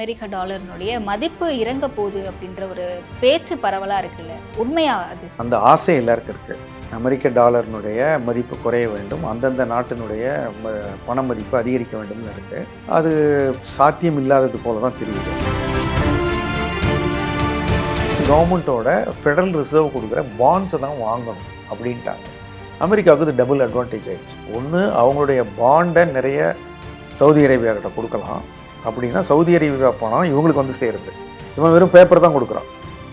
அமெரிக்க டாலர்னுடைய மதிப்பு இறங்க போகுது அப்படின்ற ஒரு பேச்சு பரவலாக இருக்குல்ல? உண்மையா அது? அந்த ஆசை எல்லாருக்கும் இருக்கு. அமெரிக்க டாலர்னுடைய மதிப்பு குறைய வேண்டும். அந்தந்த நாட்டினுடைய பண மதிப்பு அதிகரிக்க வேண்டும்னு இருக்கு. அது சாத்தியம் இல்லாதது போல தான் தெரியுது. கவர்மெண்ட்டோட ஃபெடரல் ரிசர்வ் கொடுக்குற பாண்ட்ஸை தான் வாங்கணும் அப்படின்ட்டாங்க. அமெரிக்காவுக்கு இது டபுள் அட்வான்டேஜ் ஆயிடுச்சு. ஒன்று அவங்களுடைய பாண்டை நிறைய சவுதி அரேபியா கிட்ட கொடுக்கலாம். அப்படின்னா சவுதி அரேபியா பணம் இவங்களுக்கு வந்து சேருது. இவன் வெறும் பேப்பர் தான் கொடுக்குறான்.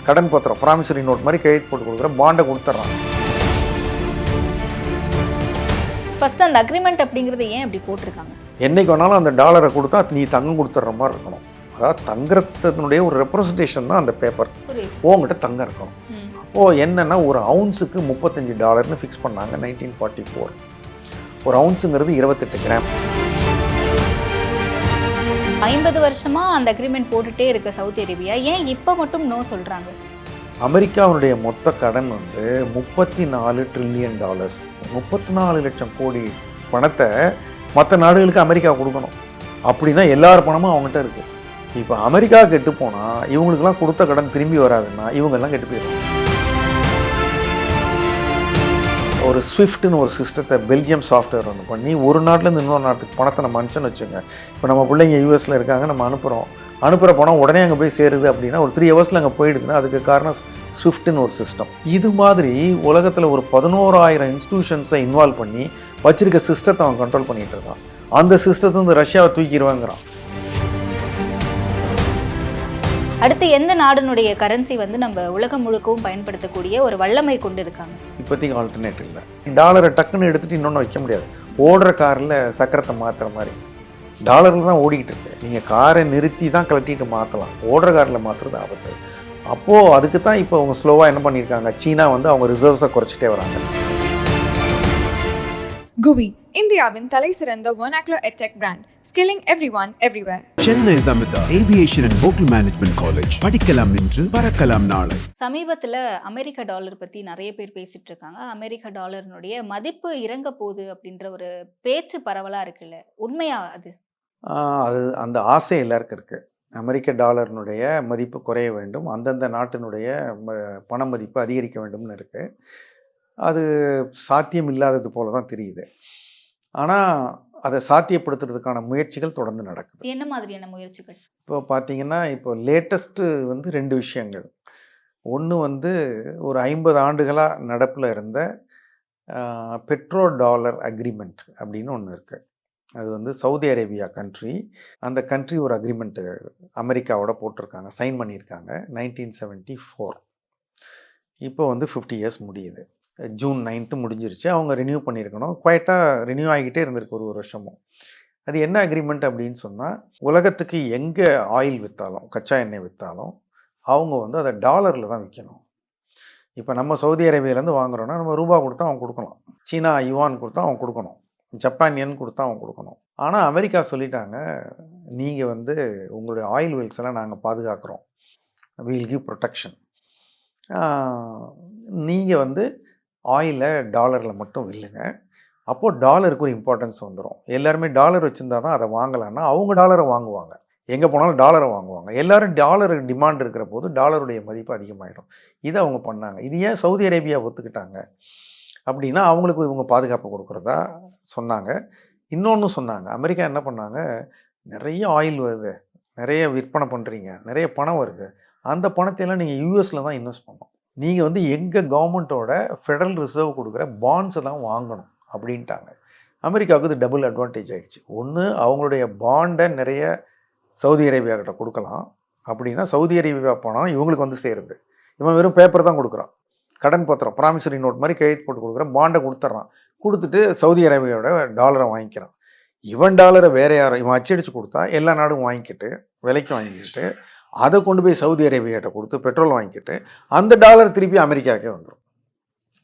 கடன் பத்திரம் ப்ராமிசரி நோட் மாதிரி கையெழுத்து போட்டு கொடுக்குற பாண்டை கொடுத்துட்றான். ஃபர்ஸ்ட் அந்த அக்ரிமெண்ட் அப்படிங்கறது ஏன் அப்படி போட்டிருக்காங்க? என்னைக்கு வேணாலும் அந்த டாலரை கொடுத்தா நீ தங்கம் கொடுத்துட்ற மாதிரி இருக்கணும். அதாவது தங்குறதுனுடைய ஒரு ரெப்ரசன்டேஷன் தான் அந்த பேப்பர் உங்ககிட்ட தங்கம் இருக்கணும். அப்போது என்னென்னா ஒரு அவுன்ஸுக்கு முப்பத்தஞ்சு டாலர்னு ஃபிக்ஸ் பண்ணாங்க நைன்டீன் ஃபார்ட்டி ஃபோர் ஒரு அவுன்ஸுங்கிறது இருபத்தெட்டு கிராம் ஐம்பது வருஷமா அந்த அக்ரிமெண்ட் போட்டுட்டே இருக்க சவுதி அரேபியா ஏன் இப்போ மட்டும் நோ சொல்றாங்க? அமெரிக்காவுடைய மொத்த கடன் வந்து முப்பத்தி நாலு ட்ரில்லியன் டாலர்ஸ் முப்பத்தி நாலு லட்சம் கோடி பணத்தை மற்ற நாடுகளுக்கு அமெரிக்கா கொடுக்கணும். அப்படின்னா எல்லார் பணமும் அவங்ககிட்ட இருக்குது இப்போ அமெரிக்கா கெட்டு போனால் இவங்களுக்கெல்லாம் கொடுத்த கடன் திரும்பி வராதுன்னா இவங்கெல்லாம் கெட்டு போயிடும் ஒரு ஸ்விஃப்ட்னு ஒரு சிஸ்டத்தை பெல்ஜியம் சாஃப்ட்வேர் ஒன்று பண்ணி ஒரு நாட்டிலேருந்து இன்னொரு நாட்டுக்கு பணத்தை நம்ம அனுப்பிச்சோன்னு வச்சுங்க இப்போ நம்ம பிள்ளைங்க யூஎஸில் இருக்காங்க நம்ம அனுப்புகிறோம் அனுப்புகிற பணம் உடனே அங்கே போய் சேருது அப்படின்னா ஒரு த்ரீ ஹவர்ஸில் அங்கே போயிடுதுன்னா அதுக்கு காரணம் ஸ்விஃப்ட்னு ஒரு சிஸ்டம் இது மாதிரி உலகத்தில் ஒரு பதினோராயிரம் இன்ஸ்டியூஷன்ஸை இன்வால்வ் பண்ணி வச்சுருக்க சிஸ்டத்தை அவன் கண்ட்ரோல் பண்ணிகிட்டு இருக்கான். அந்த சிஸ்டத்தை வந்து ரஷ்யாவை தூக்கிடுவாங்கிறான். அடுத்து எந்த நாடுனுடைய கரன்சி வந்து நம்ம உலகம் முழுக்கவும் பயன்படுத்தக்கூடிய ஒரு வல்லமை கொண்டு இருக்காங்க இப்போதைக்கு ஆல்டர்னேட் இல்லை. டாலரை டக்குன்னு எடுத்துட்டு இன்னொன்று வைக்க முடியாது. ஓடுற காரில் சக்கரத்தை மாற்றுற மாதிரி. டாலரில் தான் ஓடிக்கிட்டு இருக்கு. நீங்கள் காரை நிறுத்தி தான் கழட்டிட்டு மாற்றலாம் ஓடுற காரில் மாற்றுறது ஆபத்து. அப்போது அதுக்கு தான் இப்போ அவங்க ஸ்லோவாக என்ன பண்ணியிருக்காங்க? சீனா வந்து அவங்க ரிசர்வ்ஸை குறைச்சிட்டே வராங்க. குவி இந்தியாவின் தலை சிறந்த vernacular edtech brand skilling everyone everywhere. Chennai Samitha aviation and hotel management college படிக்கலாம் இன்று பறக்கலாம் நாளை. சமீபத்துல அமெரிக்க டாலர் பத்தி நிறைய பேர் பேசிட்டு இருக்காங்க. அமெரிக்க டாலர்னுடைய மதிப்பு இறங்க போகுது அப்படின்ற ஒரு பேச்சு பரவலா இருக்குல்ல? உண்மையா அது? அது அந்த ஆசை எல்லாருக்கும் இருக்குது அமெரிக்க டாலர்னுடைய மதிப்பு குறைய வேண்டும். அந்தந்த நாட்டினுடைய பண மதிப்பு அதிகரிக்க வேண்டும்னு இருக்குது அது சாத்தியம் இல்லாதது போல தான் தெரியுது. ஆனால் அதை சாத்தியப்படுத்துறதுக்கான முயற்சிகள் தொடர்ந்து நடக்குது. என்ன மாதிரியான முயற்சிகள்? இப்போ பார்த்தீங்கன்னா இப்போ லேட்டஸ்ட்டு வந்து ரெண்டு விஷயங்கள். ஒன்று வந்து ஒரு ஐம்பது ஆண்டுகளாக நடப்பில் இருந்த பெட்ரோ டாலர் அக்ரிமெண்ட் அப்படின்னு ஒன்று இருக்குது அது வந்து சவுதி அரேபியா கண்ட்ரி அந்த கண்ட்ரி ஒரு அக்ரிமெண்ட்டு அமெரிக்காவோட போட்டிருக்காங்க சைன் பண்ணியிருக்காங்க நைன்டீன் செவன்ட்டி ஃபோர் இப்போ வந்து ஃபிஃப்டி இயர்ஸ் முடியுது. ஜூன் நைன்த்து முடிஞ்சிருச்சு. அவங்க ரினியூ பண்ணியிருக்கணும். குவைட்டாக ரினியூ ஆகிக்கிட்டே இருந்திருக்கு ஒரு ஒரு வருஷமும். அது என்ன அக்ரிமெண்ட் அப்படின்னு சொன்னால் உலகத்துக்கு எங்கே ஆயில் விற்றாலும் கச்சா எண்ணெய் விற்றாலும் அவங்க வந்து அதை டாலரில் தான் விற்கணும் இப்போ நம்ம சவுதி அரேபியாலேருந்து வாங்குறோன்னா நம்ம ரூபா கொடுத்தா அவங்க கொடுக்கலாம். சீனா யுவான் கொடுத்தா அவங்க கொடுக்கணும். ஜப்பான் என் கொடுத்தா அவங்க கொடுக்கணும். ஆனால் அமெரிக்கா சொல்லிட்டாங்க நீங்கள் வந்து உங்களுடைய ஆயில் வெல்ஸ் எல்லாம் நாங்கள் பாதுகாக்கிறோம். வீல் கிவ் ப்ரொடெக்ஷன் நீங்கள் வந்து ஆயிலை டாலரில் மட்டும் வில்லுங்க. அப்போது டாலருக்கு ஒரு இம்பார்ட்டன்ஸ் வந்துடும் எல்லாருமே டாலர் வச்சுருந்தா தான் அதை வாங்கலான்னா அவங்க டாலரை வாங்குவாங்க. எங்கே போனாலும் டாலரை வாங்குவாங்க. எல்லோரும் டாலர் டிமாண்ட் இருக்கிற போது டாலருடைய மதிப்பு அதிகமாகிடும் இதை அவங்க பண்ணாங்க. இது ஏன் சவுதி அரேபியா ஒத்துக்கிட்டாங்க? அப்படின்னா அவங்களுக்கு இவங்க பாதுகாப்பு கொடுக்குறதா சொன்னாங்க. இன்னொன்று சொன்னாங்க. அமெரிக்கா என்ன பண்ணாங்க? நிறைய ஆயில் வருது. நிறைய விற்பனை பண்ணுறீங்க நிறைய பணம் வருது. அந்த பணத்தையெல்லாம் நீங்கள் யூஎஸில் தான் இன்வெஸ்ட் பண்ணணும். நீங்கள் வந்து எங்கள் கவர்மெண்ட்டோட ஃபெடரல் ரிசர்வ் கொடுக்குற பாண்ட்ஸை தான் வாங்கணும் அப்படின்ட்டாங்க. அமெரிக்காவுக்கு இது டபுள் அட்வான்டேஜ் ஆகிடுச்சு ஒன்று அவங்களுடைய பாண்டை நிறைய சவுதி அரேபியா கிட்ட கொடுக்கலாம். அப்படின்னா சவுதி அரேபியா பணம் இவங்களுக்கு வந்து சேருது. இவன் வெறும் பேப்பர் தான் கொடுக்குறான். கடன் பத்திரம் ப்ராமிசரி நோட் மாதிரி கையெழுத்து போட்டு கொடுக்குற பாண்டை கொடுத்துட்றான். கொடுத்துட்டு சவுதி அரேபியாவோட டாலரை வாங்கிக்கிறான். இவன் டாலரை வேற யாரும் இவன் அச்சடிச்சு கொடுத்தா எல்லா நாடும் வாங்கிக்கிட்டு விலைக்கு வாங்கிக்கிட்டு அதை கொண்டு போய் சவுதி அரேபியாட்ட கொடுத்து பெட்ரோல் வாங்கிக்கிட்டு அந்த டாலர் திருப்பி அமெரிக்காவுக்கே வந்துடும்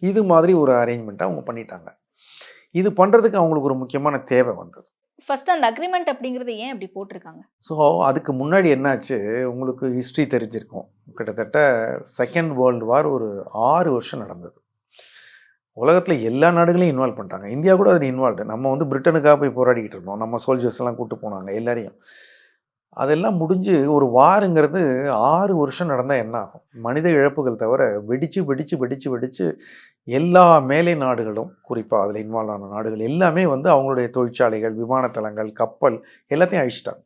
இது மாதிரி ஒரு அரேஞ்ச்மெண்ட்டை அவங்க பண்ணிட்டாங்க. இது பண்ணுறதுக்கு அவங்களுக்கு ஒரு முக்கியமான தேவை வந்தது. ஃபர்ஸ்ட் அந்த அக்ரிமெண்ட் அப்படிங்கறது ஏன் அப்படி போட்டிருக்காங்க? ஸோ அதுக்கு முன்னாடி என்னாச்சு? உங்களுக்கு ஹிஸ்ட்ரி தெரிஞ்சிருக்கும். கிட்டத்தட்ட செகண்ட் வேர்ல்டு வார் ஒரு ஆறு வருஷம் நடந்தது. உலகத்தில் எல்லா நாடுகளையும் இன்வால்வ் பண்ணிட்டாங்க. இந்தியா கூட அதில் இன்வால்வ்டு நம்ம வந்து பிரிட்டனுக்காக போய் போராடிக்கிட்டு இருந்தோம். நம்ம சோல்ஜர்ஸ் எல்லாம் கூட்டு போனாங்க எல்லாரையும். அதெல்லாம் முடிஞ்சு ஒரு வாருங்கிறது ஆறு வருஷம் நடந்தால் என்ன ஆகும்? மனித இழப்புகள் தவிர வெடிச்சு வெடிச்சு வெடிச்சு வெடிச்சு எல்லா மேலை நாடுகளும் குறிப்பாக அதில் இன்வால்வ் ஆன நாடுகள் எல்லாமே வந்து அவங்களுடைய தொழிற்சாலைகள் விமானத்தளங்கள் கப்பல் எல்லாத்தையும் அழிச்சிட்டாங்க.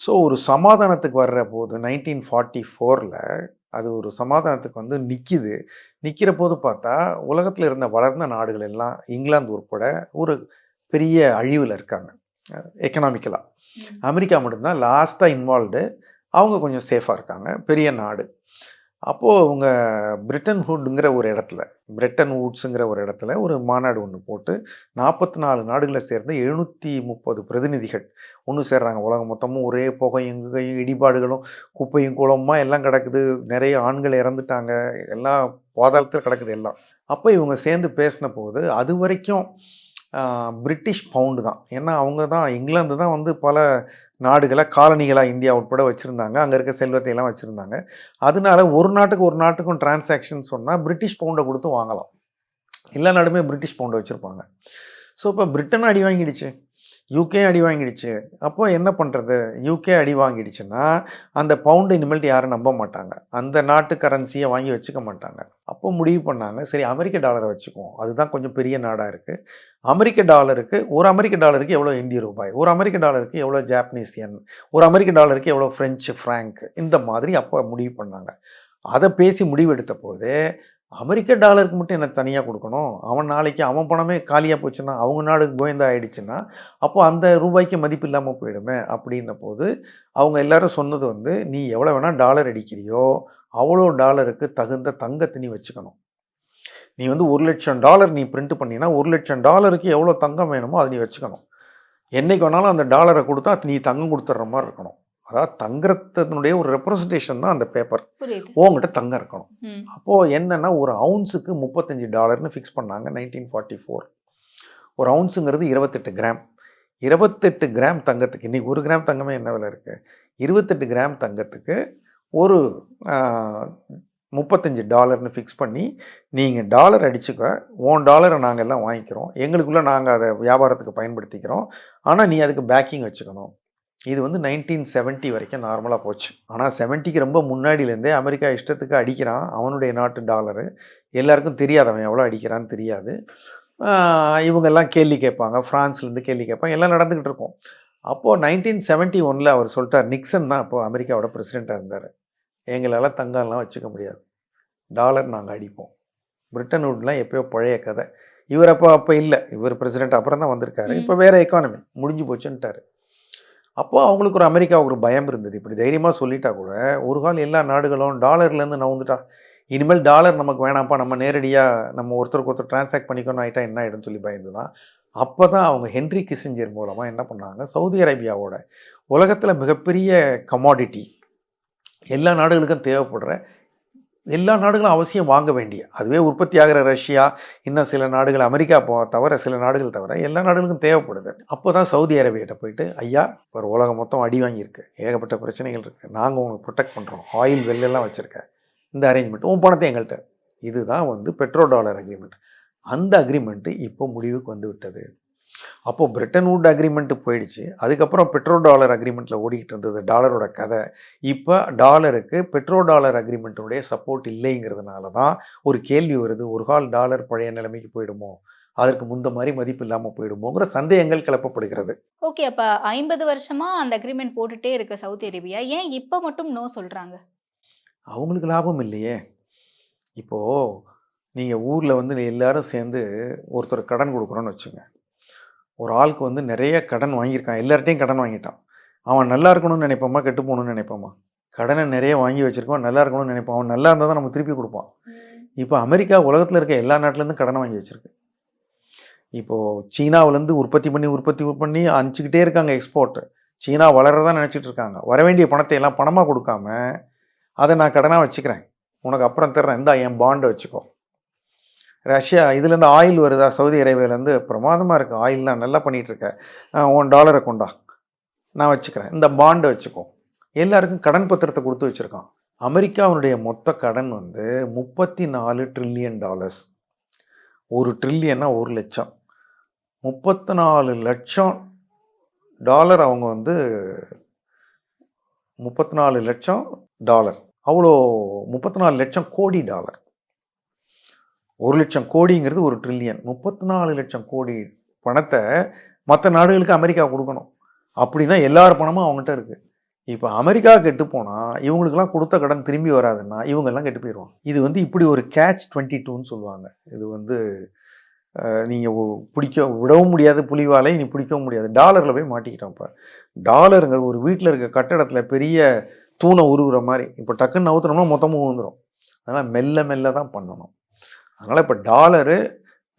ஸோ ஒரு சமாதானத்துக்கு வர்ற போது நைன்டீன் ஃபார்ட்டி ஃபோரில் அது ஒரு சமாதானத்துக்கு வந்து நிற்கிது நிற்கிற போது பார்த்தா உலகத்தில் இருந்த வளர்ந்த நாடுகள் எல்லாம் இங்கிலாந்து உட்பட ஒரு பெரிய அழிவில் இருக்காங்க. எக்கனாமிக்கலாக அமெரிக்கா மட்டும்தான் லாஸ்ட்டாக இன்வால்வ்டு அவங்க கொஞ்சம் சேஃபாக இருக்காங்க. பெரிய நாடு. அப்போது அவங்க பிரிட்டன் ஹுட்ங்கிற ஒரு இடத்துல பிரிட்டன் வூட்ஸுங்கிற ஒரு இடத்துல ஒரு மாநாடு ஒன்று போட்டு நாற்பத்தி நாலு நாடுகளை சேர்ந்த எழுநூற்றி முப்பது பிரதிநிதிகள் ஒன்று சேர்றாங்க. உலகம் மொத்தமும் ஒரே புகையும் எங்கையும் இடிபாடுகளும் குப்பையும் குளமாக எல்லாம் கிடக்குது. நிறைய ஆண்கள் இறந்துட்டாங்க. எல்லாம் பாதாளத்தில் கிடக்குது எல்லாம். அப்போ இவங்க சேர்ந்து பேசின போது அது வரைக்கும் பிரிட்டிஷ் பவுண்டு தான். ஏன்னா அவங்க தான் இங்கிலாந்து தான் வந்து பல நாடுகளை காலனிகளாக இந்தியா உட்பட வச்சுருந்தாங்க. அங்கே இருக்க செல்வத்தை எல்லாம் வச்சுருந்தாங்க. அதனால ஒரு நாட்டுக்கு ஒரு நாட்டுக்கும் டிரான்சாக்ஷன் சொன்னால் பிரிட்டிஷ் பவுண்டை கொடுத்து வாங்கலாம். எல்லா நாடுமே பிரிட்டிஷ் பவுண்டை வச்சுருப்பாங்க. ஸோ இப்போ பிரிட்டன் அடி வாங்கிடுச்சு. யூகே அடி வாங்கிடுச்சு. அப்போ என்ன பண்ணுறது யூகே அடி வாங்கிடுச்சுன்னா அந்த பவுண்டு இனிமேல்ட்டு யாரும் நம்ப மாட்டாங்க. அந்த நாட்டு கரன்சியை வாங்கி வச்சுக்க மாட்டாங்க. அப்போ முடிவு பண்ணாங்க சரி அமெரிக்க டாலரை வச்சுக்குவோம். அதுதான் கொஞ்சம் பெரிய நாடாக இருக்குது அமெரிக்க டாலருக்கு ஒரு அமெரிக்க டாலருக்கு எவ்வளோ இந்திய ரூபாய்? ஒரு அமெரிக்க டாலருக்கு எவ்வளோ ஜாப்பனீஸ் என் ஒரு அமெரிக்க டாலருக்கு எவ்வளோ ஃப்ரெஞ்சு ஃப்ராங்க் இந்த மாதிரி அப்போ முடிவு பண்ணாங்க. அதை பேசி முடிவெடுத்த போது அமெரிக்க டாலருக்கு மட்டும் என்ன தனியாக கொடுக்கணும்? அவன் நாளைக்கு அவன் பணமே காலியாக போச்சுன்னா அவங்க நாடு கோயந்தா ஆயிடுச்சுன்னா அப்போ அந்த ரூபாய்க்கு மதிப்பு இல்லாமல் போயிடுமே அப்படின்ன போது அவங்க எல்லாரும் சொன்னது வந்து நீ எவ்வளோ வேணால் டாலர் அடிக்கிறியோ அவ்வளோ டாலருக்கு தகுந்த தங்கத்தினி வச்சுக்கணும். நீ வந்து ஒரு லட்சம் டாலர் நீ பிரிண்ட் பண்ணினா ஒரு லட்சம் டாலருக்கு எவ்வளோ தங்கம் வேணுமோ அதை நீ வச்சுக்கணும். என்னைக்கு வேணாலும் அந்த டாலரை கொடுத்தா நீ தங்கம் கொடுத்துட்ற மாதிரி இருக்கணும். அதாவது தங்கத்தினுடைய ஒரு ரெப்ரசன்டேஷன் தான் அந்த பேப்பர் உங்ககிட்ட தங்கம் இருக்கணும். அப்போது என்னன்னா ஒரு அவுன்ஸுக்கு முப்பத்தஞ்சு டாலர்னு ஃபிக்ஸ் பண்ணாங்க நைன்டீன் ஃபார்ட்டி ஃபோர் ஒரு அவுன்ஸுங்கிறது இருபத்தெட்டு கிராம் இருபத்தெட்டு கிராம் தங்கத்துக்கு இன்னைக்கு ஒரு கிராம் தங்கமே என்ன விலை இருக்குது இருபத்தெட்டு கிராம் தங்கத்துக்கு ஒரு முப்பத்தஞ்சு டாலர்னு ஃபிக்ஸ் பண்ணி நீங்கள் டாலர் அடிச்சுக்க ஓன் டாலரை நாங்கள் எல்லாம் வாங்கிக்கிறோம். எங்களுக்குள்ளே நாங்கள் அதை வியாபாரத்துக்கு பயன்படுத்திக்கிறோம். ஆனால் நீ அதுக்கு பேக்கிங் வச்சுக்கணும். இது வந்து நைன்டீன் செவன்ட்டி வரைக்கும் நார்மலாக போச்சு. ஆனால் செவன்ட்டிக்கு ரொம்ப முன்னாடியிலேருந்தே அமெரிக்கா இஷ்டத்துக்கு அடிக்கிறான். அவனுடைய நாட்டு டாலரு. எல்லாருக்கும் தெரியாது அவன் எவ்வளோ அடிக்கிறான்னு தெரியாது. இவங்கெல்லாம் கேள்வி கேட்பாங்க. ஃப்ரான்ஸ்லேருந்து கேள்வி கேட்பாங்க. எல்லாம் நடந்துக்கிட்டு இருக்கும். அப்போது நைன்டீன் செவன்ட்டி ஒனில் அவர் சொல்லிட்டார். நிக்சன் தான் அப்போது அமெரிக்காவோட பிரசிடெண்ட்டாக இருந்தார். எங்களால் தங்கம்லாம் வச்சுக்க முடியாது. டாலர் நாங்கள் அடிப்போம். பிரிட்டன் வுட்லாம் எப்பயோ பழைய கதை. இவர் அப்போ அப்போ இல்லை. இவர் பிரசிடென்ட் அப்புறம் தான் வந்திருக்காரு. இப்போ வேற எக்கானமி முடிஞ்சு போச்சுன்ட்டாரு. அப்போ அவங்களுக்கு ஒரு அமெரிக்காவுக்கு ஒரு பயம் இருந்தது. இப்படி தைரியமாக சொல்லிட்டா கூட ஒரு கால் எல்லா நாடுகளும் டாலர்லேருந்து நவுந்துட்டா இனிமேல் டாலர் நமக்கு வேணாம்ப்பா நம்ம நேரடியாக நம்ம ஒருத்தருக்கு ஒருத்தர் டிரான்சாக்ட் பண்ணிக்கணும் ஆகிட்டா என்ன ஆகிடும்னு சொல்லி பயந்து தான் அப்போ தான் அவங்க ஹென்ரி கிசிஞ்சர் மூலமாக என்ன பண்ணாங்க? சவுதி அரேபியாவோட உலகத்தில் மிகப்பெரிய கமாடிட்டி எல்லா நாடுகளுக்கும் தேவைப்படுற எல்லா நாடுகளும் அவசியம் வாங்க வேண்டிய அதுவே உற்பத்தி ஆகிற ரஷ்யா இன்னும் சில நாடுகள் அமெரிக்கா போ தவிர சில நாடுகள் தவிர எல்லா நாடுகளுக்கும் தேவைப்படுது. அப்போ தான் சவுதி அரேபியாட்ட போயிட்டு ஐயா ஒரு உலகம் மொத்தம் அடி வாங்கியிருக்கு. ஏகப்பட்ட பிரச்சனைகள் இருக்குது நாங்கள் உங்களுக்கு ப்ரொடெக்ட் பண்ணுறோம் ஆயில் வெள்ளெல்லாம் வச்சுருக்கேன் இந்த அரேஞ்ச்மெண்ட் உன் பணத்தை எங்கள்கிட்ட இதுதான் வந்து பெட்ரோ டாலர் அக்ரிமெண்ட் அந்த அக்ரிமெண்ட்டு இப்போ முடிவுக்கு வந்து விட்டது. அப்போது பிரிட்டன் வுட் அக்ரிமெண்ட்டு போயிடுச்சு. அதுக்கப்புறம் பெட்ரோ டாலர் அக்ரிமெண்ட்டில் ஓடிக்கிட்டு இருந்தது டாலரோட கதை. இப்போ டாலருக்கு பெட்ரோ டாலர் அக்ரிமெண்ட்டுடைய சப்போர்ட் இல்லைங்கிறதுனால தான் ஒரு கேள்வி வருது ஒரு கால் டாலர் பழைய நிலைமைக்கு போயிடுமோ? அதற்கு முந்த மாதிரி மதிப்பு இல்லாமல் போயிடுமோங்கிற சந்தேகங்கள் கிளப்பப்படுகிறது. ஓகே அப்ப ஐம்பது வருஷமா அந்த அக்ரிமெண்ட் போட்டுட்டே இருக்க சவுதி அரேபியா ஏன் இப்ப மட்டும் நோ சொல்றாங்க? அவங்களுக்கு லாபம் இல்லையே. இப்போது நீங்கள் ஊரில் வந்து எல்லாரும் சேர்ந்து ஒருத்தர் கடன் கொடுக்குறோன்னு வச்சுங்க. ஒரு ஆளுக்கு வந்து நிறைய கடன் வாங்கியிருக்கான். எல்லார்ட்டையும் கடன் வாங்கிட்டான். அவன் நல்லா இருக்கணும்னு நினைப்பாமா? கெட்டு போகணும்னு நினைப்பாமா? கடனை நிறைய வாங்கி வச்சிருக்கான் நல்லா இருக்கணும்னு நினைப்பான். அவன் நல்லா இருந்தால் தான் நம்ம திருப்பி கொடுப்பான். இப்போ அமெரிக்கா உலகத்தில் இருக்க எல்லா நாட்டிலேருந்து கடன் வாங்கி வச்சிருக்கு. இப்போது சீனாவிலேருந்து உற்பத்தி பண்ணி உற்பத்தி பண்ணி அனுப்பிச்சிக்கிட்டே இருக்காங்க எக்ஸ்போர்ட் சீனா வளரதான் நினச்சிட்டு இருக்காங்க. வர வேண்டிய பணத்தை எல்லாம் பணமாக கொடுக்காம அதை நான் கடனாக வச்சுக்கிறேன். உனக்கு அப்புறம் தர்றேன். இந்தா என் பாண்டை வச்சுக்கோ. ரஷ்யா இதுலேருந்து ஆயில் வருதா? சவுதி அரேபியாவிலேருந்து பிரமாதமாக இருக்குது ஆயில்லாம் நல்லா பண்ணிகிட்ருக்க. உன் டாலரை கொண்டா. நான் வச்சுக்கிறேன். இந்த பாண்டை வச்சுக்கோ. எல்லாருக்கும் கடன் பத்திரத்தை கொடுத்து வச்சுருக்கான். அமெரிக்காவுடைய மொத்த கடன் வந்து முப்பத்தி நாலு ட்ரில்லியன் டாலர்ஸ் ஒரு ட்ரில்லியன்னா ஒரு லட்சம். முப்பத்தி நாலு லட்சம் டாலர் அவங்க வந்து முப்பத்தி நாலு லட்சம் டாலர் அவ்வளோ முப்பத்தி நாலு லட்சம் கோடி டாலர் ஒரு லட்சம் கோடிங்கிறது ஒரு ட்ரில்லியன் முப்பத்தி நாலு லட்சம் கோடி பணத்தை மற்ற நாடுகளுக்கு அமெரிக்கா கொடுக்கணும். அப்படின்னா எல்லார் பணமும் அவங்ககிட்ட இருக்குது இப்போ அமெரிக்கா கெட்டு போனால் இவங்களுக்கெல்லாம் கொடுத்த கடன் திரும்பி வராதுன்னா இவங்கெல்லாம் கெட்டு போயிடுவாங்க இது வந்து இப்படி ஒரு கேட்ச் டுவெண்ட்டி டூன்னு சொல்லுவாங்க. இது வந்து நீங்கள் பிடிக்க விடவும் முடியாது புலிவாலை நீ பிடிக்கவும் முடியாது. டாலரில் போய் மாட்டிக்கிட்டோம் இப்போ டாலருங்கிற ஒரு வீட்டில் இருக்க கட்டடத்தில் பெரிய தூணை உருகுற மாதிரி. இப்போ டக்குன்னு நவுத்துனோம்னா மொத்தமும் உந்துடும் அதனால் மெல்ல மெல்ல தான் பண்ணணும். அதனால் இப்போ டாலரு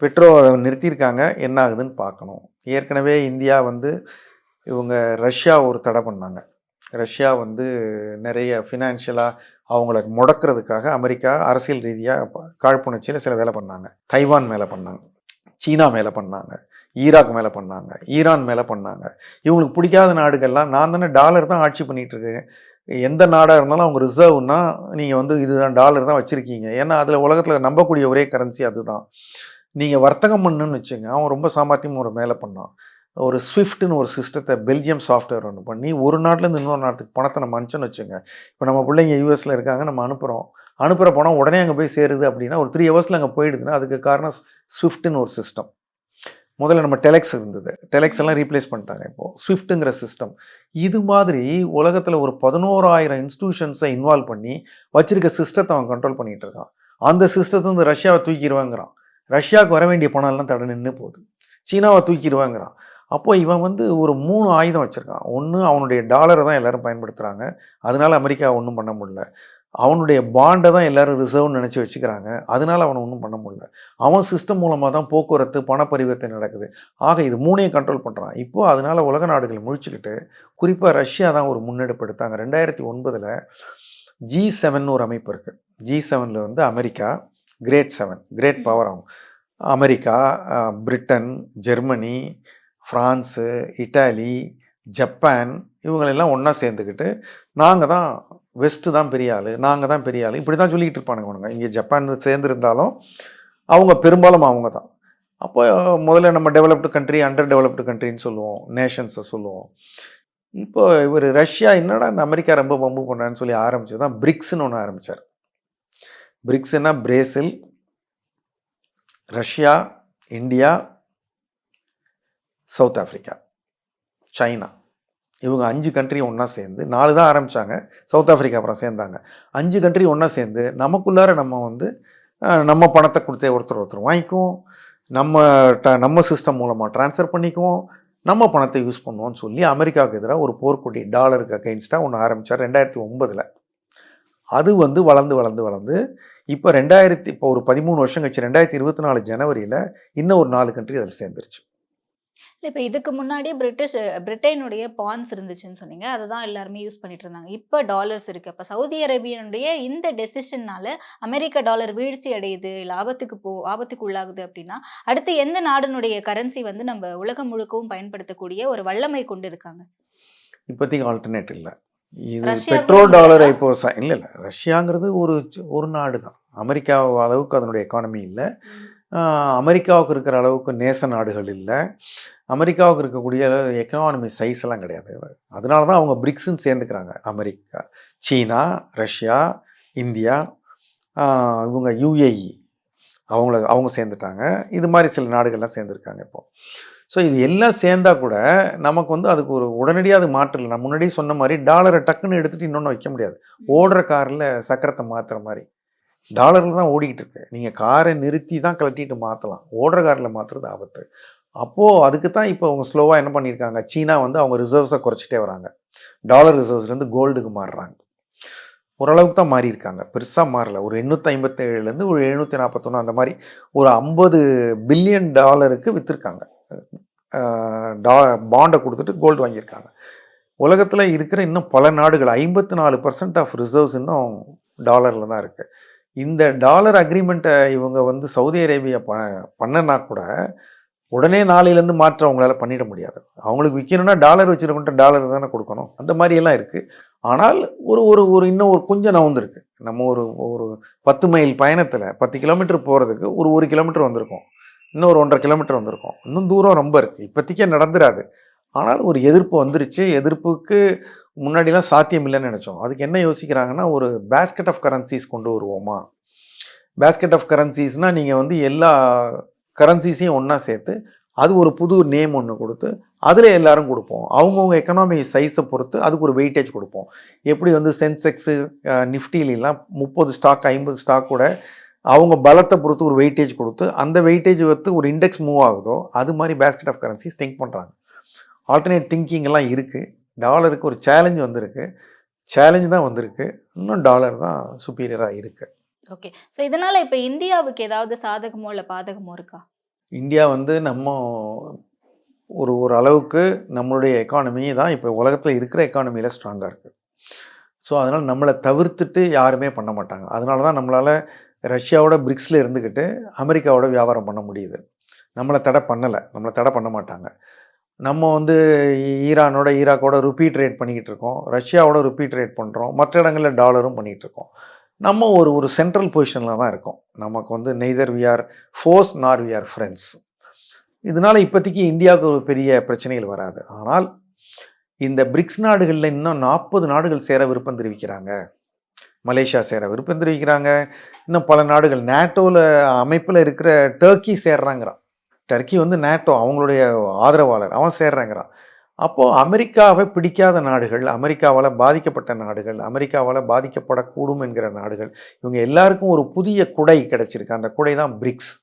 பெட்ரோ நிறுத்தியிருக்காங்க. என்ன ஆகுதுன்னு பார்க்கணும். ஏற்கனவே இந்தியா வந்து இவங்க ரஷ்யா ஒரு தடை பண்ணாங்க. ரஷ்யா வந்து நிறைய ஃபினான்ஷியலாக அவங்கள முடக்கிறதுக்காக அமெரிக்கா அரசியல் ரீதியாக காழ்ப்புணர்ச்சியில் சில வேலை பண்ணாங்க. தைவான் மேலே பண்ணாங்க. சீனா மேலே பண்ணாங்க. ஈராக் மேலே பண்ணாங்க. ஈரான் மேலே பண்ணாங்க. இவங்களுக்கு பிடிக்காத நாடுகள்லாம் நான் தானே டாலர் தான் ஆட்சி பண்ணிகிட்டு இருக்கேன். எந்த நாடாக இருந்தாலும் அவங்க ரிசர்வ்னா நீங்கள் வந்து இதுதான் டாலர் தான் வச்சுருக்கீங்க. ஏன்னா அதில் உலகத்தில் நம்பக்கூடிய ஒரே கரன்சி அதுதான். நீங்கள் வர்த்தகம் பண்ணுன்னு வச்சுங்க அவன் ரொம்ப சாமர்த்தியம் ஒரு மேலே பண்ணான். ஒரு ஸ்விஃப்ட்னு ஒரு சிஸ்டத்தை பெல்ஜியம் சாஃப்ட்வேர் ஒன்று பண்ணி ஒரு நாட்டிலேருந்து இன்னொரு நாட்டுக்கு பணத்தை நம்ம அனுப்பிச்சோன்னு வச்சுங்க. இப்போ நம்ம பிள்ளைங்க யூஎஸில் இருக்காங்க நம்ம அனுப்புகிறோம் அனுப்புகிற பணம் உடனே அங்கே போய் சேருது அப்படின்னா ஒரு த்ரீ ஹவர்ஸில் அங்கே போயிடுதுன்னா அதுக்கு காரணம் ஸ்விஃப்ட்னு ஒரு சிஸ்டம் முதல்ல நம்ம டெலெக்ஸ் இருந்தது. டெலெக்ஸ் எல்லாம் ரீப்ளேஸ் பண்ணிட்டாங்க இப்போ. ஸ்விஃப்ட்டுங்கிற சிஸ்டம் இது மாதிரி உலகத்தில் ஒரு பதினோராயிரம் இன்ஸ்டியூஷன்ஸை இன்வால்வ் பண்ணி வச்சிருக்க சிஸ்டத்தை அவன் கண்ட்ரோல் பண்ணிகிட்டு இருக்கான். அந்த சிஸ்டத்தை வந்து ரஷ்யாவை தூக்கிடுவாங்கிறான். ரஷ்யாவுக்கு வர வேண்டிய பணம் எல்லாம் தடை நின்று போகுது. சீனாவை தூக்கிடுவாங்கிறான். அப்போ இவன் வந்து ஒரு மூணு ஆயுதம் வச்சுருக்கான். ஒன்று அவனுடைய டாலரை தான் எல்லாரும் பயன்படுத்துகிறாங்க அதனால் அமெரிக்கா ஒன்றும் பண்ண முடியல. அவனுடைய பாண்டை தான் எல்லாரும் ரிசர்வ்னு நினச்சி வச்சுக்கிறாங்க. அதனால அவனை ஒன்றும் பண்ண முடியல. அவன் சிஸ்டம் மூலமாக தான் போக்குவரத்து பண பரிவர்த்தனை நடக்குது. ஆக இது மூணையும் கண்ட்ரோல் பண்ணுறான் இப்போது அதனால் உலக நாடுகள் முழிச்சுக்கிட்டு குறிப்பாக ரஷ்யா தான் ஒரு முன்னெடுப்பு எடுத்தாங்க ரெண்டாயிரத்தி ஒன்பதில் ஜி செவன் ஒரு அமைப்பு இருக்குது ஜி செவனில் வந்து America great seven great power ஆகும். America Britain Germany France Italy Japan இவங்களெல்லாம் ஒன்றா சேர்ந்துக்கிட்டு நாங்கள் தான் வெஸ்ட்டு தான் பெரிய ஆள் நாங்கள் தான் பெரிய ஆள். இப்படி தான் சொல்லிக்கிட்டு இருப்பானுங்க அவனுங்க. இங்கே ஜப்பான் சேர்ந்துருந்தாலும் அவங்க பெரும்பாலும் அவங்க தான். அப்போ முதல்ல நம்ம டெவலப்டு கண்ட்ரி அண்டர் டெவலப்டு கண்ட்ரின்னு சொல்லுவோம். நேஷன்ஸை சொல்லுவோம். இப்போ இவர் ரஷ்யா என்னடா இந்த அமெரிக்கா ரொம்ப பம்பு பண்ணுறான்னு சொல்லி ஆரம்பிச்சது தான் பிரிக்ஸ்னு ஒன்று ஆரம்பித்தார் பிரிக்ஸ்னா Brazil Russia India South Africa China இவங்க அஞ்சு கண்ட்ரி ஒன்றா சேர்ந்து நாலு தான் ஆரம்பித்தாங்க சவுத் ஆஃப்ரிக்கா அப்புறம் சேர்ந்தாங்க. அஞ்சு கண்ட்ரி ஒன்றா சேர்ந்து நமக்குள்ளார நம்ம வந்து நம்ம பணத்தை கொடுத்தே ஒருத்தர் ஒருத்தர் வாங்கிக்குவோம். நம்ம ட- நம்ம சிஸ்டம் மூலமாக ட்ரான்ஸ்ஃபர் பண்ணிக்குவோம். நம்ம பணத்தை யூஸ் பண்ணுவோம்னு சொல்லி அமெரிக்காவுக்கு எதிராக ஒரு போர்க்கொடி டாலருக்கு அகைன்ஸ்டாக ஒன்று ஆரம்பித்தார் ரெண்டாயிரத்தி ஒன்பதில். அது வந்து வளர்ந்து வளர்ந்து வளர்ந்து இப்போ ரெண்டாயிரத்தி இப்போ ஒரு பதிமூணு வருஷம் கழிச்சு ரெண்டாயிரத்தி இருபத்தி நாலு ஜனவரியில் இன்னும் ஒரு நாலு கண்ட்ரி அதில் சேர்ந்துருச்சு. இல்ல இப்ப இதுக்கு முன்னாடி பிரிட்டிஷ் பிரிட்டனுடைய பான்ஸ் இருந்துச்சுன்னு சொன்னீங்க. அதை தான் எல்லாருமே யூஸ் பண்ணிட்டு இருந்தாங்க. இப்போ டாலர்ஸ் இருக்கு. அப்ப சவுதி அரேபியனுடைய இந்த டெசிஷன்னால அமெரிக்க டாலர் வீழ்ச்சி அடையுது இல்ல ஆபத்துக்கு போ ஆபத்துக்கு உள்ளாகுது அப்படின்னா அடுத்து எந்த நாடுனுடைய கரன்சி வந்து நம்ம உலகம் முழுக்கவும் பயன்படுத்தக்கூடிய ஒரு வல்லமை கொண்டு இருக்காங்க? இப்போதைக்கு ஆல்டர்னேட் இல்லை. இது பெட்ரோ டாலரை? இப்போ இல்லை இல்லை. ரஷ்யாங்கிறது ஒரு ஒரு நாடு தான் அமெரிக்கா அளவுக்கு அதனுடைய எக்கானமி இல்லை. அமெரிக்காவுக்கு இருக்கிற அளவுக்கு நேச நாடுகள் இல்லை. அமெரிக்காவுக்கு இருக்கக்கூடிய எக்கானமி சைஸ் எல்லாம் கிடையாது. அதனால தான் அவங்க பிரிக்ஸ்ன்னு சேர்ந்துக்கிறாங்க. அமெரிக்கா சீனா ரஷ்யா இந்தியா இவங்க யுஏஇ அவங்கள அவங்க சேர்ந்துட்டாங்க. இது மாதிரி சில நாடுகள்லாம் சேர்ந்துருக்காங்க இப்போ. ஸோ இது எல்லாம் சேர்ந்தா கூட நமக்கு வந்து அதுக்கு ஒரு உடனடியாக அது மாற்றல நான் முன்னாடியே சொன்ன மாதிரி டாலரை டக்குன்னு எடுத்துட்டு இன்னொன்று வைக்க முடியாது. ஓடுற காரில் சக்கரத்தை மாற்றுற மாதிரி. டாலரில் தான் ஓடிக்கிட்டு இருக்கு. நீங்கள் காரை நிறுத்தி தான் கழட்டிட்டு மாற்றலாம் ஓடுற காரில் மாற்றுறது ஆபத்து. அப்போது அதுக்கு தான் இப்போ அவங்க ஸ்லோவாக என்ன பண்ணியிருக்காங்க சீனா வந்து அவங்க ரிசர்வ்ஸை குறைச்சிட்டே வராங்க. டாலர் ரிசர்வ்ஸ்லேருந்து கோல்டுக்கு மாறுறாங்க. ஓரளவுக்கு தான் மாறி இருக்காங்க. பெருசாக மாறல. ஒரு எண்ணூற்றி ஐம்பத்தேழுலேருந்து ஒரு எழுநூற்றி நாற்பத்தொன்று அந்த மாதிரி ஒரு ஐம்பது பில்லியன் டாலருக்கு விற்றுருக்காங்க டா பாண்டை கொடுத்துட்டு கோல்டு வாங்கியிருக்காங்க. உலகத்தில் இருக்கிற இன்னும் பல நாடுகள் ஐம்பத்தி நாலு பர்சன்ட் ஆஃப் ரிசர்வ்ஸ் இன்னும் டாலரில் தான் இருக்குது இந்த டாலர் அக்ரிமெண்ட்டை இவங்க வந்து சவுதி அரேபியா ப பண்ணனா கூட உடனே நாளையிலேருந்து மாற்ற அவங்களால பண்ணிட முடியாது. அவங்களுக்கு விற்கணும்னா டாலர் வச்சுருக்கிட்ட டாலர் தானே கொடுக்கணும். அந்த மாதிரியெல்லாம் இருக்குது ஆனால் ஒரு ஒரு ஒரு இன்னும் ஒரு கொஞ்சம் நவுந்திருக்கு நம்ம ஒரு ஒரு பத்து மைல் பயணத்தில் பத்து கிலோமீட்டர் போகிறதுக்கு ஒரு ஒரு கிலோமீட்டர் வந்திருக்கும். இன்னும் ஒரு ஒன்றரை கிலோமீட்டர் வந்திருக்கும். இன்னும் தூரம் ரொம்ப இருக்குது இப்போதைக்கே நடந்துடாது ஆனால் ஒரு எதிர்ப்பு வந்துருச்சு. எதிர்ப்புக்கு முன்னாடிலாம் சாத்தியம் இல்லைன்னு நினச்சோம். அதுக்கு என்ன யோசிக்கிறாங்கன்னா ஒரு பேஸ்கெட் ஆஃப் கரன்சிஸ் கொண்டு வருவோமா? பேஸ்கெட் ஆஃப் கரன்சிஸ்னால் நீங்கள் வந்து எல்லா கரன்சிஸையும் ஒன்றா சேர்த்து அது ஒரு புது நேம் ஒன்று கொடுத்து அதில் எல்லாரும் கொடுப்போம். அவங்கவுங்க எக்கனாமி சைஸை பொறுத்து அதுக்கு ஒரு வெயிட்டேஜ் கொடுப்போம். எப்படி வந்து சென்செக்ஸு நிஃப்டிலாம் முப்பது ஸ்டாக் ஐம்பது ஸ்டாக் கூட அவங்க பலத்தை பொறுத்து ஒரு வெயிட்டேஜ் கொடுத்து அந்த வெயிட்டேஜ் வந்து ஒரு இண்டெக்ஸ் மூவ் ஆகுதோ அது மாதிரி பேஸ்கெட் ஆஃப் கரன்சிஸ் திங்க் பண்ணுறாங்க ஆல்டர்னேட் திங்கிங்லாம் இருக்குது டாலருக்கு ஒரு சேலஞ்ச் வந்திருக்கு. சேலஞ்ச் தான் வந்திருக்கு. இன்னும் டாலர் தான் சுப்பீரியராக இருக்குது ஓகே. ஸோ இதனால இப்போ இந்தியாவுக்கு ஏதாவது சாதகமோ இல்லை பாதகமோ இருக்கா? இந்தியா வந்து நம்ம ஒரு ஒரு அளவுக்கு நம்மளுடைய எக்கானமி தான் இப்போ உலகத்தில் இருக்கிற எக்கானமியில் ஸ்ட்ராங்காக இருக்குது ஸோ அதனால் நம்மளை தவிர்த்துட்டு யாருமே பண்ண மாட்டாங்க. அதனால தான் நம்மளால் ரஷ்யாவோட பிரிக்ஸில் இருந்துக்கிட்டு அமெரிக்காவோட வியாபாரம் பண்ண முடியுது. நம்மளை தடை பண்ணலை. நம்மளை தடை பண்ண மாட்டாங்க. நம்ம வந்து ஈரானோட ஈராக்கோட ருப்பி ட்ரேட் பண்ணிக்கிட்டு இருக்கோம். ரஷ்யாவோட ருப்பி ட்ரேட் பண்ணுறோம் மற்ற இடங்களில் டாலரும் பண்ணிகிட்டு இருக்கோம். நம்ம ஒரு ஒரு சென்ட்ரல் பொசிஷனில் தான் இருக்கோம். நமக்கு வந்து neither we are foes nor we are friends இதனால் இப்போதைக்கு இந்தியாவுக்கு ஒரு பெரிய பிரச்சனைகள் வராது. ஆனால் இந்த பிரிக்ஸ் நாடுகளில் இன்னும் நாற்பது நாடுகள் சேர விருப்பம் தெரிவிக்கிறாங்க. மலேசியா சேர விருப்பம் தெரிவிக்கிறாங்க. இன்னும் பல நாடுகள் நேட்டோவில் அமைப்பில் இருக்கிற டர்க்கி சேர்றாங்கிறான். டர்க்கி வந்து நேட்டோ அவங்களுடைய ஆதரவாளர் அவன் சேர்றேங்கிறான். அப்போது அமெரிக்காவை பிடிக்காத நாடுகள் அமெரிக்காவால் பாதிக்கப்பட்ட நாடுகள் அமெரிக்காவால் பாதிக்கப்படக்கூடும் என்கிற நாடுகள் இவங்க எல்லாருக்கும் ஒரு புதிய குடை கிடச்சிருக்கு. அந்த குடை தான் பிரிக்ஸ்.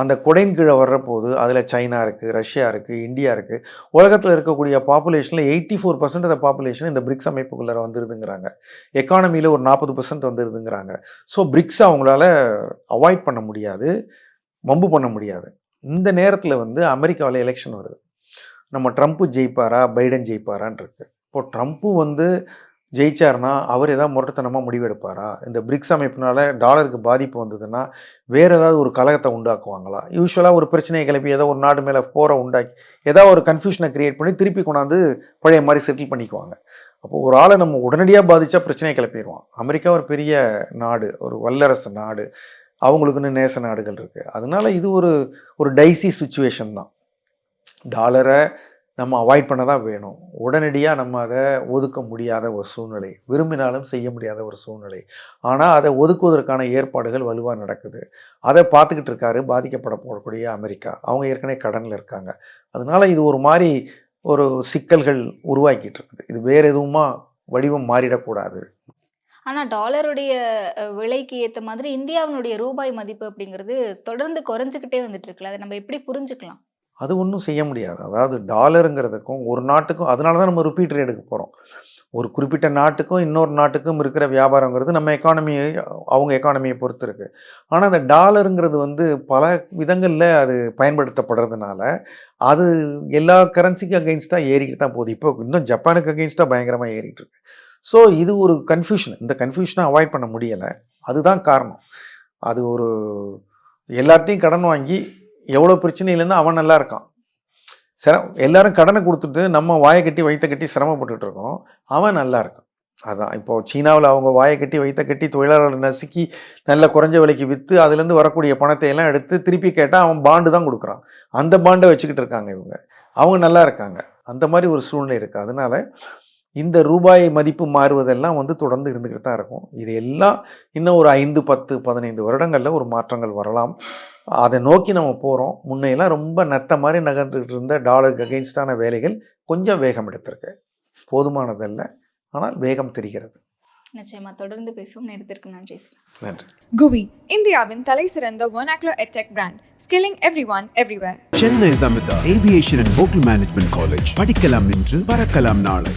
அந்த குடையின் கீழே வர்ற போது அதில் சைனா இருக்குது ரஷ்யா இருக்குது இந்தியா இருக்குது உலகத்தில் இருக்கக்கூடிய பாப்புலேஷனில் eighty four percent of population இந்த பிரிக்ஸ் அமைப்புக்குள்ளே வந்துருதுங்கிறாங்க. எக்கானமியில் ஒரு நாற்பது பர்சன்ட் வந்துருதுங்கிறாங்க. ஸோ பிரிக்ஸை அவங்களால அவாய்ட் பண்ண முடியாது வம்பு பண்ண முடியாது. இந்த நேரத்தில் வந்து அமெரிக்காவில் எலெக்ஷன் வருது. நம்ம ட்ரம்ப்பு ஜெயிப்பாரா? பைடன் ஜெயிப்பாரான்ருக்கு இப்போ ட்ரம்ப்பு வந்து ஜெயிச்சார்னா அவர் ஏதாவது முரட்டுத்தனமாக முடிவெடுப்பாரா? இந்த பிரிக்ஸ் அமைப்பினால டாலருக்கு பாதிப்பு வந்ததுன்னா வேற ஏதாவது ஒரு கலகத்தை உண்டாக்குவாங்களா? யூஸ்வலாக ஒரு பிரச்சனையை கிளப்பி ஏதோ ஒரு நாடு மேலே போரை உண்டாக்கி ஏதாவது ஒரு கன்ஃபியூஷனை கிரியேட் பண்ணி திருப்பி கொண்டாந்து பழைய மாதிரி செட்டில் பண்ணிக்குவாங்க. அப்போ ஒரு ஆளை நம்ம உடனடியாக பாதித்தா பிரச்சனையை கிளப்பிடுவான். அமெரிக்கா ஒரு பெரிய நாடு ஒரு வல்லரசு நாடு. அவங்களுக்குன்னு நேச நாடுகள் இருக்குது அதனால இது ஒரு ஒரு டைசி சுச்சுவேஷன் தான். டாலரை நம்ம அவாய்ட் பண்ண தான் வேணும். உடனடியாக நம்ம அதை ஒதுக்க முடியாத ஒரு சூழ்நிலை விரும்பினாலும் செய்ய முடியாத ஒரு சூழ்நிலை. ஆனால் அதை ஒதுக்குவதற்கான ஏற்பாடுகள் வலுவாக நடக்குது. அதை பார்த்துக்கிட்டு இருக்காரு பாதிக்கப்பட போகக்கூடிய அமெரிக்கா. அவங்க ஏற்கனவே கடனில் இருக்காங்க. அதனால இது ஒரு மாதிரி ஒரு சிக்கல்கள் உருவாக்கிட்டு இருக்குது. இது வேறு எதுவுமா வடிவம் மாறிடக்கூடாது. ஆனால் டாலருடைய விலைக்கு ஏற்ற மாதிரி இந்தியாவினுடைய ரூபாய் மதிப்பு அப்படிங்கிறது தொடர்ந்து குறைஞ்சிக்கிட்டே வந்துட்டு இருக்குல்ல. அதை நம்ம எப்படி புரிஞ்சுக்கலாம்? அது ஒன்றும் செய்ய முடியாது. அதாவது டாலருங்கிறதுக்கும் ஒரு நாட்டுக்கும் அதனால தான் நம்ம ருப்பீ ட்ரேடுக்கு போகிறோம் ஒரு குறிப்பிட்ட நாட்டுக்கும் இன்னொரு நாட்டுக்கும் இருக்கிற வியாபாரங்கிறது நம்ம எக்கானமியை அவங்க எக்கானமியை பொறுத்து இருக்குது ஆனால் அந்த டாலருங்கிறது வந்து பல விதங்களில் அது பயன்படுத்தப்படுறதுனால அது எல்லா கரன்சிக்கும் அகெயின்ஸ்டாக ஏறிக்கிட்டு தான் போகுது. இப்போ இன்னும் ஜப்பானுக்கு அகெயின்ஸ்டாக பயங்கரமாக ஏறிட்டு இருக்கு. ஸோ இது ஒரு கன்ஃபியூஷன் இந்த கன்ஃபியூஷனை அவாய்ட் பண்ண முடியலை. அதுதான் காரணம். அது ஒரு எல்லார்ட்டையும் கடன் வாங்கி எவ்வளோ பிரச்சனையிலேருந்து அவன் நல்லா இருக்கான். சிர எல்லாரும் கடனை கொடுத்துட்டு நம்ம வாயை கட்டி வைத்த கட்டி சிரமப்பட்டுட்டு இருக்கோம். அவன் நல்லா இருக்கான். அதான். இப்போ சீனாவில் அவங்க வாயை கட்டி வைத்த கட்டி தொழிலாளர் நசுக்கி நல்ல குறைஞ்ச விலைக்கு விற்று அதுலேருந்து வரக்கூடிய பணத்தை எல்லாம் எடுத்து திருப்பி கேட்டால் அவன் பாண்டு தான் கொடுக்குறான். அந்த பாண்டை வச்சுக்கிட்டு இருக்காங்க இவங்க. அவங்க நல்லா இருக்காங்க. அந்த மாதிரி ஒரு சூழ்நிலை இருக்குது அதனால இந்த ரூபாய் மதிப்பு மாறுவதெல்லாம் வந்து தொடர்ந்து இருந்துக்கிட்டு தான் இருக்கும். இது எல்லாம் இன்னும் ஒரு ஐந்து பத்து பதினைந்து வருடங்களில் ஒரு மாற்றங்கள் வரலாம். அதை நோக்கி நம்ம போகிறோம் முன்னையெல்லாம் ரொம்ப நத்த மாதிரி நகர்ந்துகிட்டு இருந்த டாலருக்கு அகெயின்ஸ்டான வேலைகள் கொஞ்சம் வேகம் எடுத்திருக்கு. போதுமானதல்ல ஆனால் வேகம் தெரிகிறது. நிச்சயமா. தொடர்ந்து பேசுவோம். நேரத்திற்கு நன்றி சார் நன்றி. குவி இந்தியாவின் தலை சிறந்த vernacular edtech brand skilling everyone everywhere. Chennai Samitha aviation and hotel management college படிக்கலாம் இன்று பறக்கலாம் நாளை.